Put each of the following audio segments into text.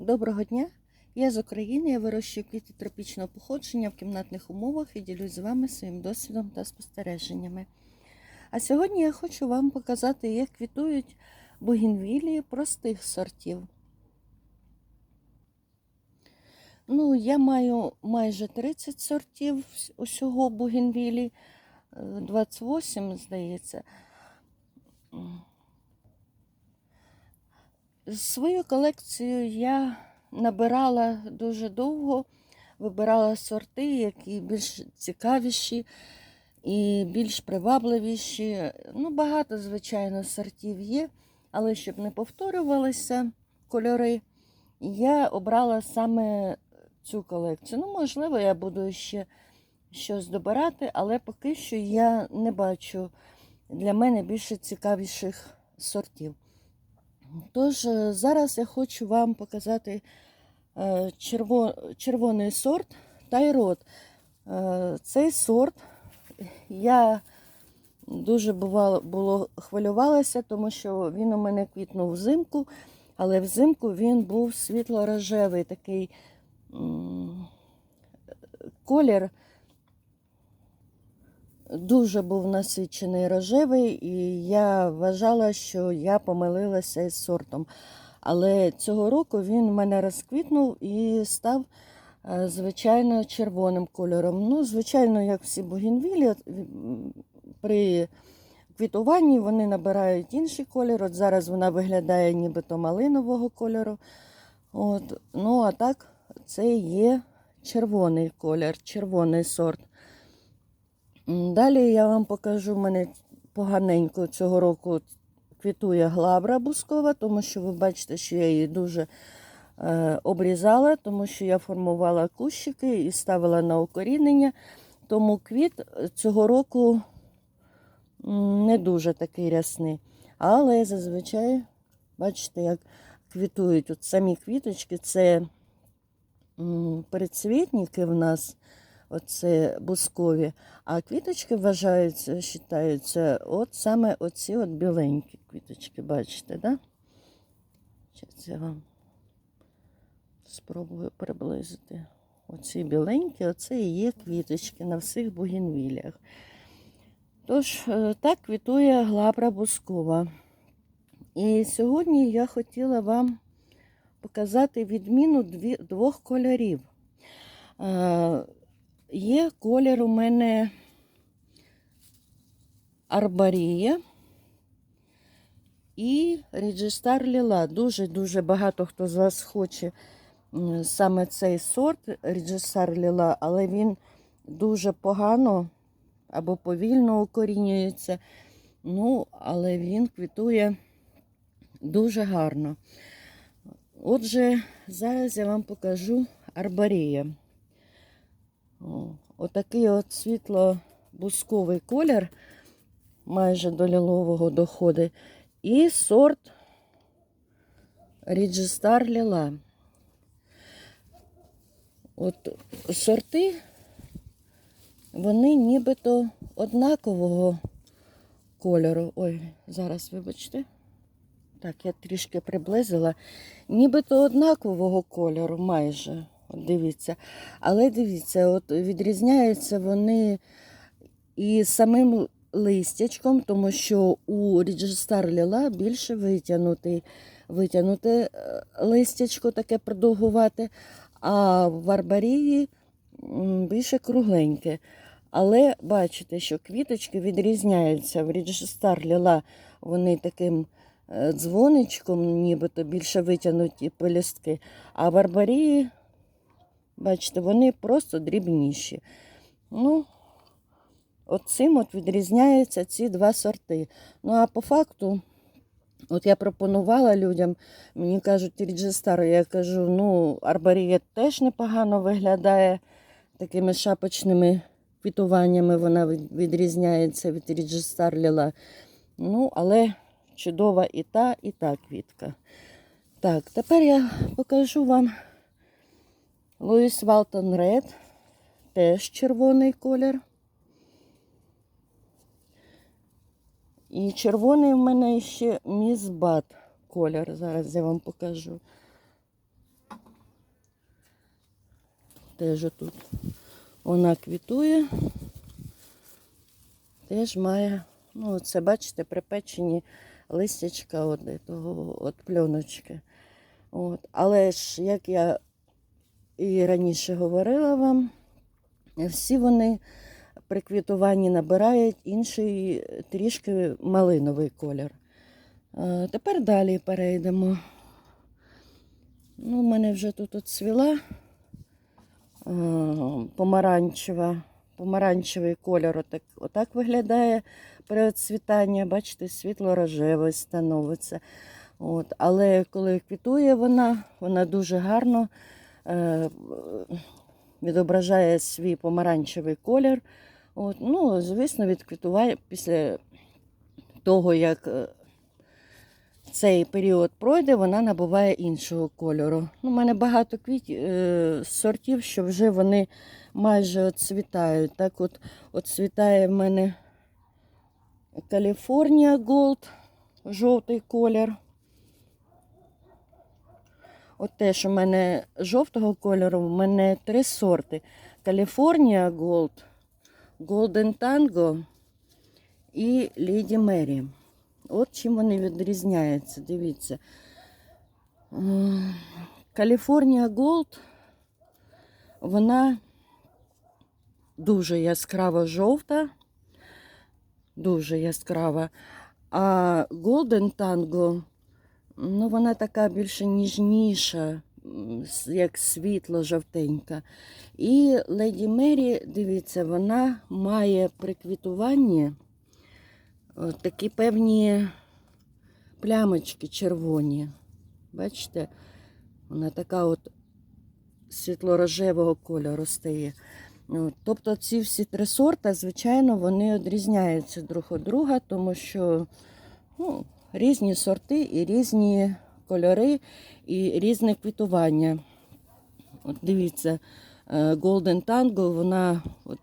Доброго дня! Я з України, я вирощую квіти тропічного походження в кімнатних умовах і ділюсь з вами своїм досвідом та спостереженнями. А сьогодні я хочу вам показати, як квітують бугінвілії простих сортів. Ну, я маю майже 30 сортів усього бугінвілі, 28, здається. Свою колекцію я набирала дуже довго, вибирала сорти, які більш цікавіші і більш привабливіші. Ну, багато, звичайно, сортів є, але щоб не повторювалися кольори, я обрала саме цю колекцію. Ну, можливо, я буду ще щось добирати, але поки що я не бачу для мене більше цікавіших сортів. Тож, е, зараз я хочу вам показати е, черво, червоний сорт Тайрот. Е, Цей сорт я дуже бувало, було, хвилювалася, тому що він у мене квітнув взимку, але взимку він був світло-рожевий, такий колір дуже був насичений рожевий, і я вважала, що я помилилася із сортом. Але цього року він в мене розквітнув і став, е, звичайно, червоним кольором. Ну, звичайно, як всі бугінвілі, при квітуванні вони набирають інший колір. От зараз вона виглядає нібито малинового кольору. От. Ну, а так, це є червоний колір, червоний сорт. Далі я вам покажу, в мене поганенько цього року квітує глабра бускова, тому що ви бачите, що я її дуже е, обрізала, тому що я формувала кущики і ставила на укорінення. Тому квіт цього року не дуже такий рясний. Але зазвичай, бачите, як квітують от самі квіточки, це передцвітники в нас. Оце бускові, а квіточки вважаються, вважаються, от саме оці от біленькі квіточки, бачите, да? Зараз я вам спробую приблизити. Оці біленькі, оце і є квіточки на всіх бугінвілях. Тож, е, так квітує глабра бускова. І сьогодні я хотіла вам показати відміну двох кольорів. Є колір у мене Арбарія і Ріджестар Ліла. Дуже-дуже багато хто з вас хоче саме цей сорт Ріджестар Ліла, але він дуже погано або повільно укорінюється. Ну, але він квітує дуже гарно. Отже, зараз я вам покажу Арбарія. Отакий от світло-бусковий колір, майже до лілового доходить. І сорт Ріджестар Ліла. От сорти, вони нібито однакового кольору. Ой, зараз, вибачте. Так, я трішки приблизила. Нібито однакового кольору майже. Дивіться. Але дивіться, от відрізняються вони і самим листячком, тому що у Ріджестар Ліла більше витягнутий, витягнуте е, листячко таке продовгувате, а в Арбарії більше кругленьке. Але бачите, що квіточки відрізняються. В Ріджестар Ліла вони таким е, дзвоничком, нібито більше витягнуті пелюстки, а в Арбарії Бачите, вони просто дрібніші. Ну, от цим от відрізняються ці два сорти. Ну, а по факту, от я пропонувала людям, мені кажуть, Ріджестар, я кажу, ну, арбарія теж непогано виглядає такими шапочними квітуваннями, вона відрізняється від Ріджестар Ліла. Ну, але чудова і та, і та квітка. Так, тепер я покажу вам. Луїс Валтон Ред, теж червоний колір. І червоний в мене ще мізбат колір. Зараз я вам покажу. теж отут. Вона квітує. Теж має, ну, це бачите, припечені листячка от, того, от пленочки. От. Але ж, як я і раніше говорила вам, всі вони при квітуванні набирають інший трішки малиновий колір. Тепер далі перейдемо. Ну, у мене вже тут от цвіла помаранчева, помаранчевий кольор отак, отак виглядає при оцвітанні. Бачите, світло-рожевий становиться. От. Але коли квітує вона, вона дуже гарно відображає свій помаранчевий колір. От. Ну, звісно, відквітуває після того, як е, цей період пройде, вона набуває іншого кольору. Ну, у мене багато квіт, е, сортів, що вже вони майже оцвітають. Так от оцвітає в мене Каліфорнія Голд, жовтий колір. От теж у мене жовтого кольору, в мене три сорти. Каліфорнія Голд, Golden Tango і Леді Мері. От чим вони відрізняються, дивіться. Каліфорнія Голд, вона дуже яскраво жовта, дуже яскрава. А Golden Tango, ну, вона така більше ніжніша, як світло жовтенька. І Леді Мері, дивіться, вона має при квітуванні такі певні плямочки червоні. Бачите? Вона така от світло-рожевого кольору стає. Тобто ці всі три сорта, звичайно, вони відрізняються друг від друга, тому що ну, різні сорти і різні кольори, і різне квітування. От дивіться, е, Golden Tango, вона от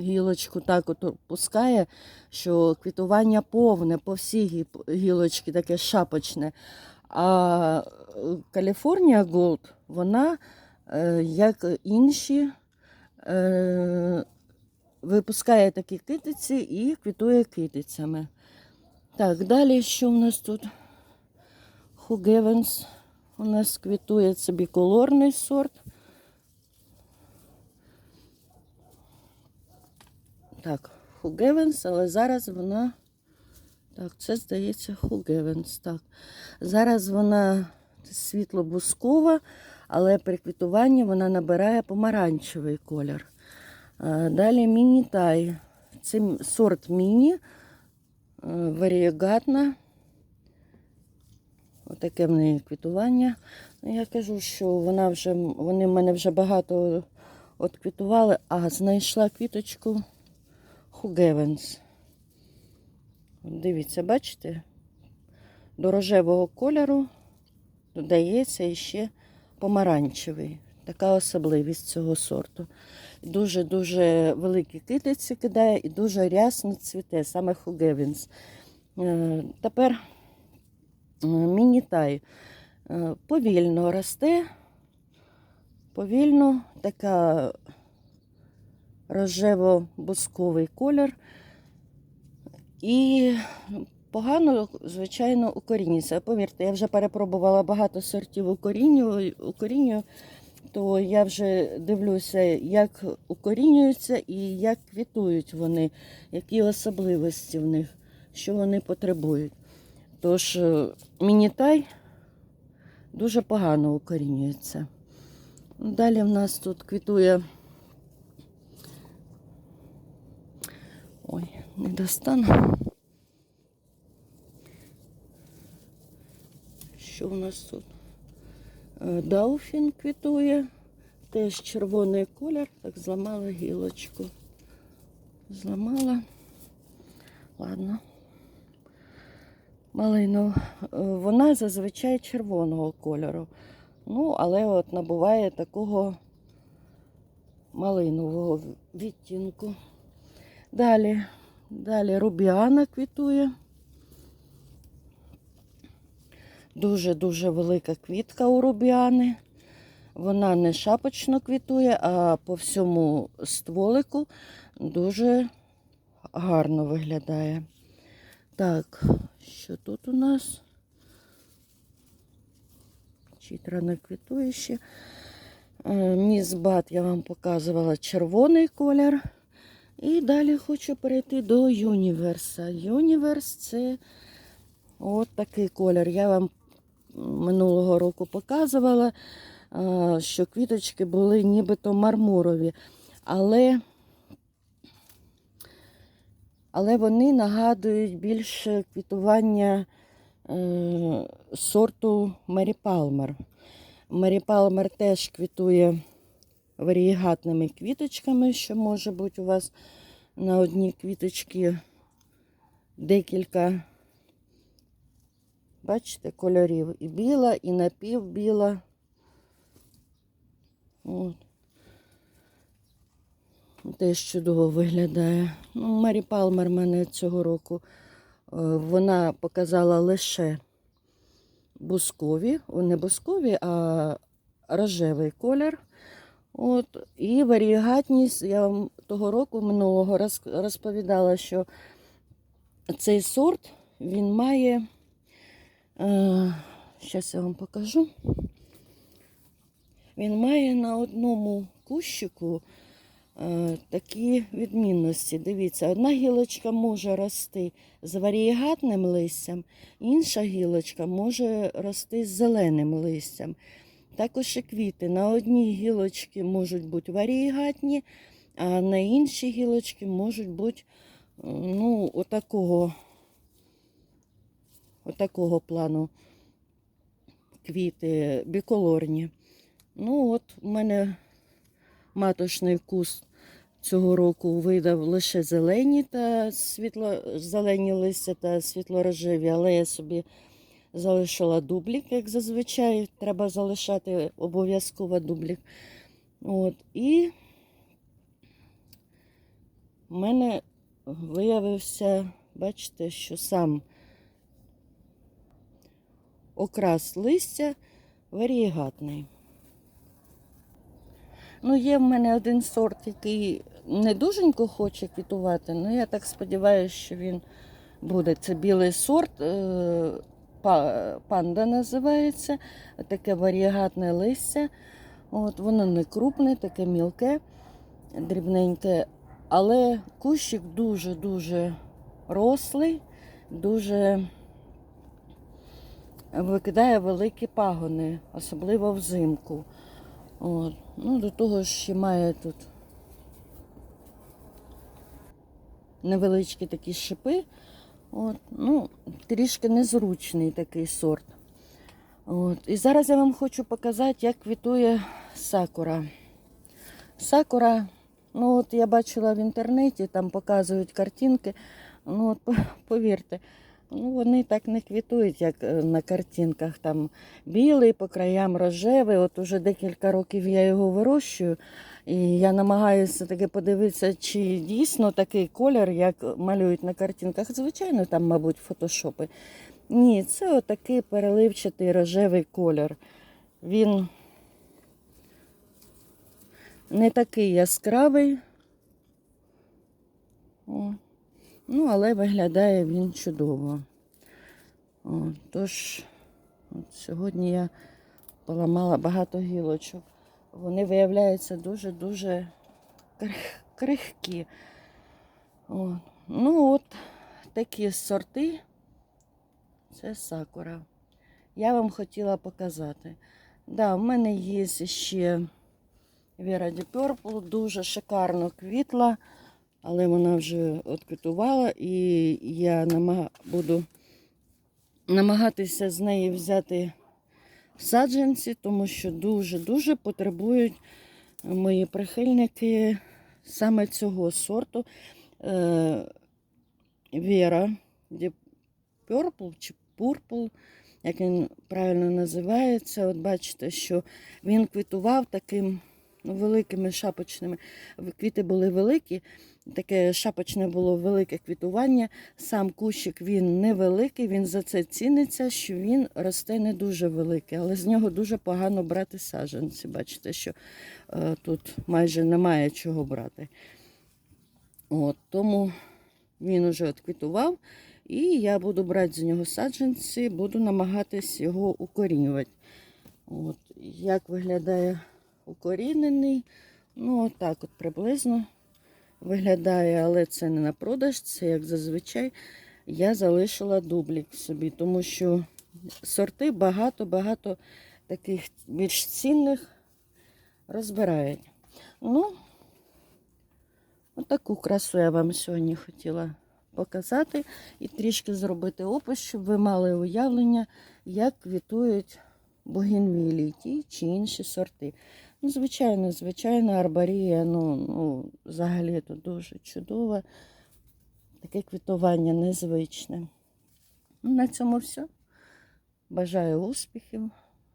гілочку так от пускає, що квітування повне по всій гі- гілочці, таке шапочне. А Каліфорнія Голд, вона, е, як інші, е, випускає такі китиці і квітує китицями. Так, далі що в нас тут? Хугевенс. У нас квітує це біколорний сорт. Так, Хугевенс, але зараз вона. Так, це здається Хугевенс. Так. Зараз вона світло-бускова, але при квітуванні вона набирає помаранчевий колір. Далі міні-тай. Це сорт міні, варієгатна. Отаке в неї квітування. Ну, Я кажу, що вона вже, вони в мене вже багато от квітували, а знайшла квіточку Хугевенс. Дивіться, бачите? До рожевого кольору додається ще помаранчевий. Така особливість цього сорту. Дуже-дуже великі китиці кидає і дуже рясно цвіте, саме Хугевенс. Е, Тепер е, мінітай е, повільно росте, повільно така рожево-бусковий колір. І погано, звичайно, укорінюється. Повірте, я вже перепробувала багато сортів укоріню, укоріню, то я вже дивлюся, як укорінюються і як квітують вони, які особливості в них, що вони потребують. Тож е, мінітай дуже погано укорінюється. Далі в нас тут квітує. Ой, не достану. Що в нас тут? Е, Дауфін квітує. Теж червоний колір. Так зламала гілочку. Зламала. Ладно. Малину. Е, Вона зазвичай червоного кольору. Ну, але от набуває такого малинового відтінку. Далі, далі рубіана квітує. Дуже-дуже велика квітка у рубіани. Вона не шапочно квітує, а по всьому стволику дуже гарно виглядає. Так, що тут у нас? Чітра не квітує ще. Е, Міс Бат я вам показувала червоний колір. І далі хочу перейти до Юніверса. Юніверс це от такий колір. Я вам минулого року показувала, що квіточки були нібито мармурові. Але, але вони нагадують більше квітування е, сорту Мері Палмер. Мері Палмер теж квітує варієгатними квіточками, що може бути у вас на одній квіточці декілька, бачите, кольорів. І біла, і напівбіла. От. Теж чудово виглядає. Ну, Мері Палмер мене цього року е, вона показала лише бускові, не бускові, а рожевий колір. От, і варієгатність, я вам того року минулого роз- розповідала, що цей сорт він має, зараз я вам покажу. Він має на одному кущику е, такі відмінності. Дивіться, одна гілочка може рости з варієгатним листям, інша гілочка може рости з зеленим листям. Також і квіти. На одній гілочці можуть бути варієгатні, а на іншій гілочці можуть бути е, ну, отакого, отакого плану квіти біколорні. Ну, от у мене маточний куст цього року видав лише зелені та світло, зелені листя та світлорожеві, але я собі залишила дублік, як зазвичай. Треба залишати обов'язково дублік. От, і в мене виявився, бачите, що сам окрас листя варієгатний. Ну, є в мене один сорт, який не дуженько хоче квітувати, але я так сподіваюся, що він буде. Це білий сорт, е, панда називається, таке варієгатне листя. От, воно не крупне, таке мілке, дрібненьке, але кущик дуже-дуже рослий, дуже викидає великі пагони, особливо взимку. От. Ну, до того ж ще має тут невеличкі такі шипи. От. Ну, трішки незручний такий сорт. От. І зараз я вам хочу показати, як квітує сакура. Сакура, ну от я бачила в інтернеті, там показують картинки. Ну, от, повірте, ну, вони так не квітують, як е, на картинках. Там білий, по краям рожевий. От уже декілька років я його вирощую. І я намагаюся таки подивитися, чи дійсно такий колір, як малюють на картинках. Звичайно, там, мабуть, фотошопи. Ні, це отакий переливчатий рожевий колір. Він не такий яскравий. О. Ну, але виглядає він чудово. О, тож, от сьогодні я поламала багато гілочок. Вони виявляються дуже-дуже крих- крихкі. О. Ну, от такі сорти. Це сакура. Я вам хотіла показати. Да, в мене є ще Віра Purple, дуже шикарно квітла, але вона вже отквітувала, і я намага... буду намагатися з неї взяти саджанці, тому що дуже-дуже потребують мої прихильники саме цього сорту. Е, Віра Purple чи Purple, як він правильно називається. От бачите, що він квітував таким великими шапочними. Квіти були великі, таке шапочне було велике квітування. Сам кущик він невеликий, він за це ціниться, що він росте не дуже великий, але з нього дуже погано брати саджанці. Бачите, що е, тут майже немає чого брати. От, тому він уже відквітував, і я буду брати з нього саджанці, буду намагатись його укорінювати. От, як виглядає укорінений, ну, отак от приблизно виглядає, але це не на продаж, це як зазвичай. Я залишила дублік собі, тому що сорти багато-багато таких більш цінних розбирають. Ну, Отаку красу я вам сьогодні хотіла показати і трішки зробити опис, щоб ви мали уявлення, як квітують бугінвілії, ті чи інші сорти. Ну, звичайно, звичайно, арбарія, ну, ну взагалі то дуже чудове. Таке квітування незвичне. Ну, на цьому все. Бажаю успіхів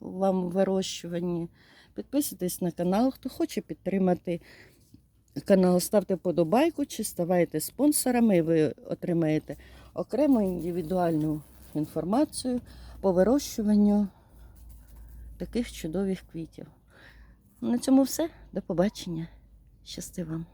вам у вирощуванні. Підписуйтесь на канал, хто хоче підтримати канал, ставте подобайку чи ставайте спонсорами, і ви отримаєте окрему індивідуальну інформацію по вирощуванню таких чудових квітів. На цьому все. До побачення. Щасти вам!